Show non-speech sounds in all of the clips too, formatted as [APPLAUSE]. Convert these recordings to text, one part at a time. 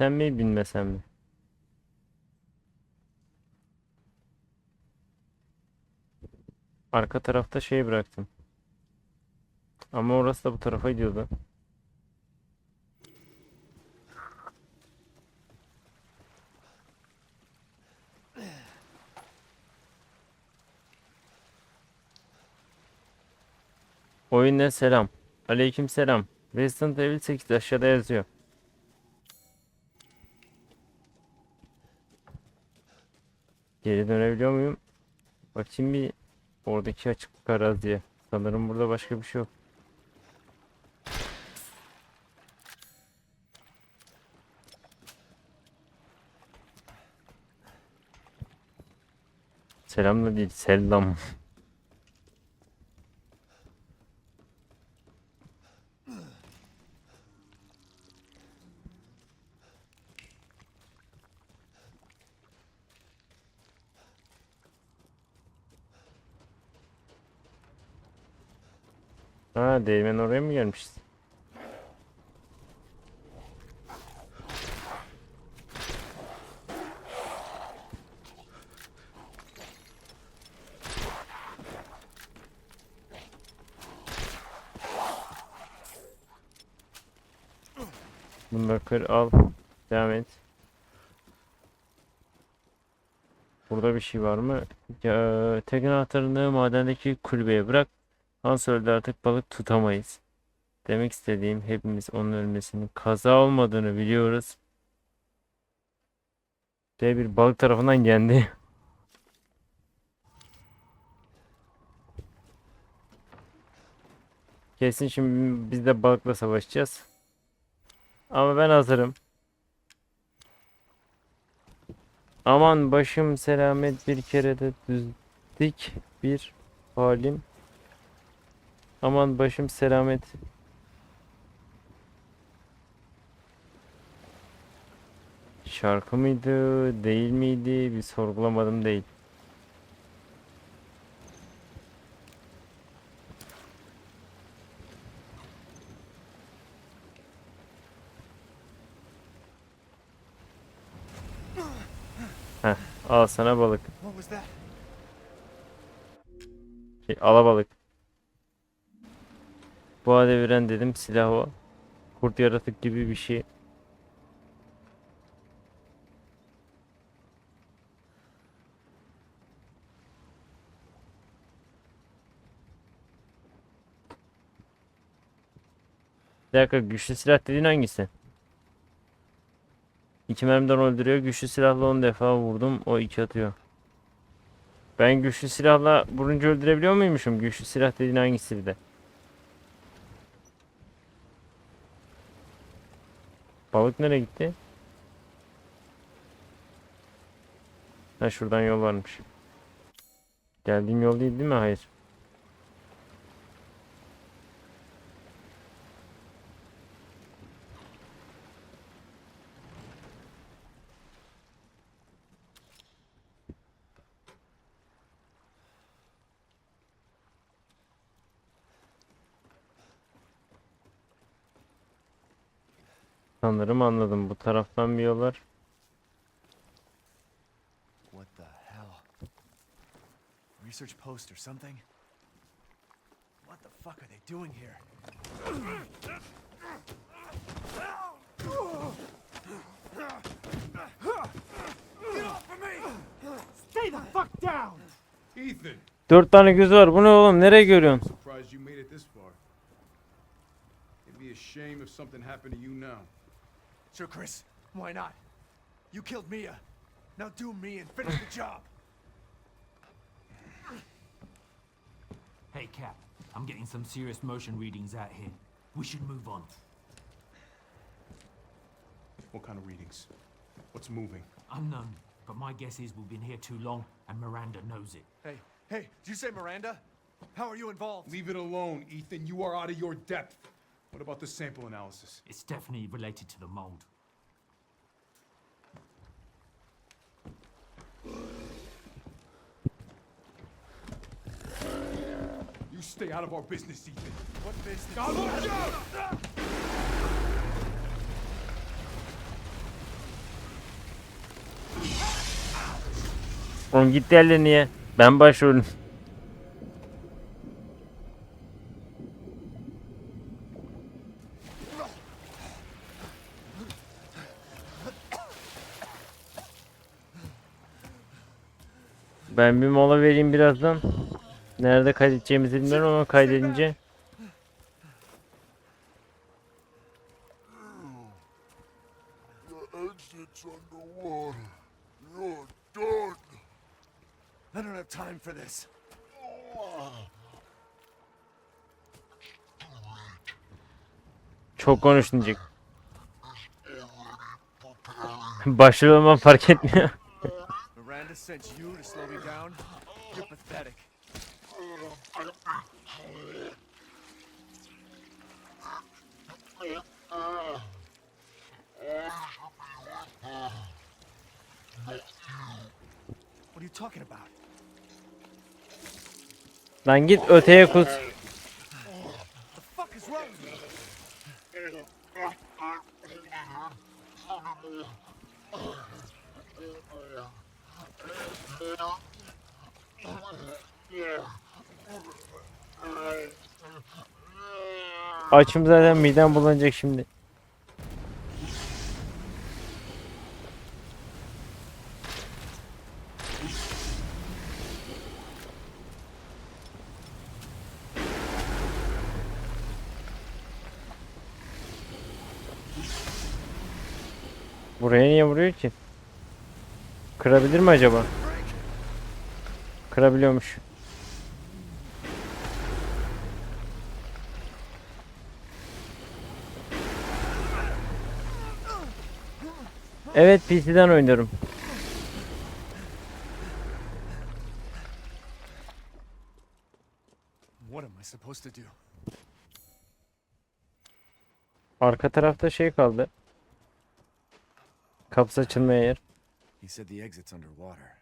Binsem mi binmesem mi? Arka tarafta şey bıraktım. Ama orası da bu tarafa gidiyordu. Oyuna selam. Aleyküm selam. Resident Evil 8 aşağıda yazıyor. Geri dönebiliyor muyum? Bakayım bir oradaki açıklık araziye. Sanırım burada başka bir şey yok. Selam da değil, selam. [LAUGHS] Ha, değirmen oraya mı gelmişiz? Bunları kır al. Devam et. Burada bir şey var mı? Ya, tek anahtarını madendeki kulübeye bırak. Hans öldü artık balık tutamayız. Demek istediğim hepimiz onun ölmesinin kaza olmadığını biliyoruz. D bir balık tarafından yendi. [LAUGHS] Kesin şimdi biz de balıkla savaşacağız. Ama ben hazırım. Aman başım selamet bir kere de düzdik bir halim. Aman başım selamet. Şarkı mıydı, değil miydi? Bir sorgulamadım değil. Heh, al sana balık. Şey, alabalık. Boğa deviren dedim silah o. Kurt yaratık gibi bir şey. Bir dakika güçlü silah dediğin hangisi? İki mermiden öldürüyor. Güçlü silahla 10 defa vurdum. O iki atıyor. Ben güçlü silahla vurunca öldürebiliyor muymuşum? Güçlü silah dediğin hangisi bir de? Balık nereye gitti? Ha şuradan yol varmış. Geldiğim yol değil değil mi? Hayır. Sanırım anladım. Bu taraftan bir yol var. What the hell? Research post or something? What the fuck are they doing here? Get off of me! Stay the fuck down! Ethan, Dört tane göz var. Bu ne oğlum? Nereye görüyorsun? surprised you made it this far. It'd be a shame if something happened to you now. Sure, Chris. Why not? You killed Mia. Now do me and finish the job. Hey, Cap. I'm getting some serious motion readings out here. We should move on. What kind of readings? What's moving? Unknown, but my guess is we've been here too long, and Miranda knows it. Hey, hey, did you say Miranda? How are you involved? Leave it alone, Ethan. You are out of your depth. What about the sample analysis? It's definitely related to the mold. You stay out of our business, Ethan. What business? God, look out! Oğlum gitti ellerine niye? Ben başvurdum. Ben bir mola vereyim birazdan. Nerede kaydedeceğimizi bilmiyorum ama kaydedince. I don't have time for this. çok [LAUGHS] fark etmiyor. Miranda sent you to slow me down? You're pathetic. What are you talking about? Lan git öteye kus. [LAUGHS] Açım zaten midem bulanacak şimdi. Buraya niye vuruyor ki? Kırabilir mi acaba? Kırabiliyormuş. Evet PC'den oynuyorum. Arka tarafta şey kaldı. Kapısı açılmaya yer. He said the exit's underwater.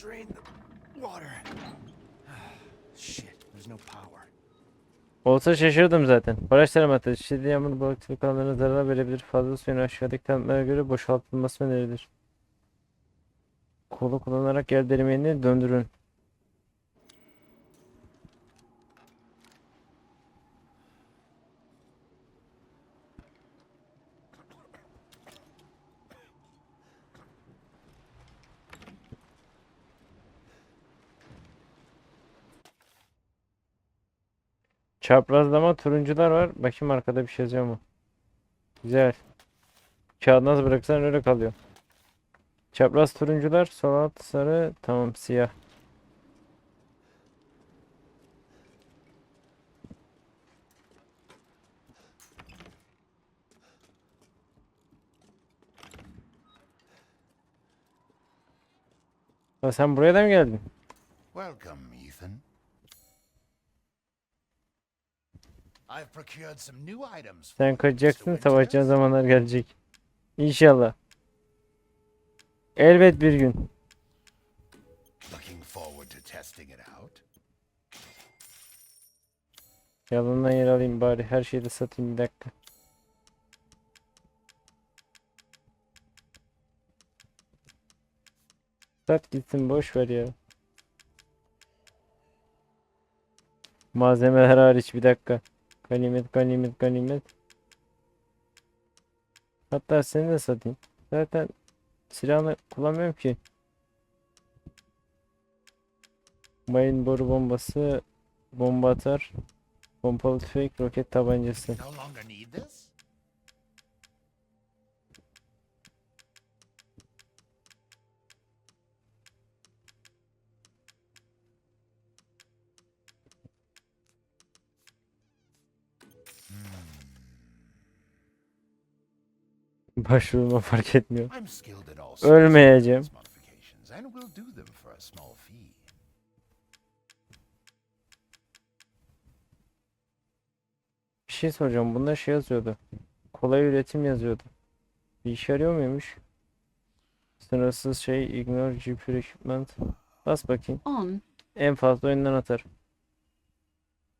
Drain the water. [SIGHS] Shit, there's no power. Olsa şaşırdım zaten. Baraj taramatı. Şiddet yağmur balıkçılık alanlarına zarar verebilir. Fazla suyun aşağıdaki tanıtlara göre boşaltılması önerilir. Kolu kullanarak yer derinliğini döndürün. Çaprazlama turuncular var. Bakayım arkada bir şey yazıyor mu? Güzel. Kağıt nasıl bıraksan öyle kalıyor. Çapraz turuncular, sol alt sarı, tamam siyah. Ha, sen buraya da mı geldin? Welcome, Ethan. Sen kaçacaksın, savaşacağın zamanlar gelecek. İnşallah. Elbet bir gün. Looking forward to testing it out. Yalandan yer alayım bari. Her şeyi de satayım bir dakika. Sat gitsin boş ver ya. Malzemeler hariç bir dakika. Ganimet ganimet ganimet. Hatta seni de satayım. Zaten silahını kullanmıyorum ki. Mayın boru bombası bomba atar. Pompalı tüfek, roket tabancası. Başvurma fark etmiyor. Ölmeyeceğim. Bir şey soracağım. Bunda şey yazıyordu. Kolay üretim yazıyordu. Bir işe yarıyor muymuş? Sınırsız şey ignore GPU equipment. Bas bakayım. On. En fazla oyundan atar.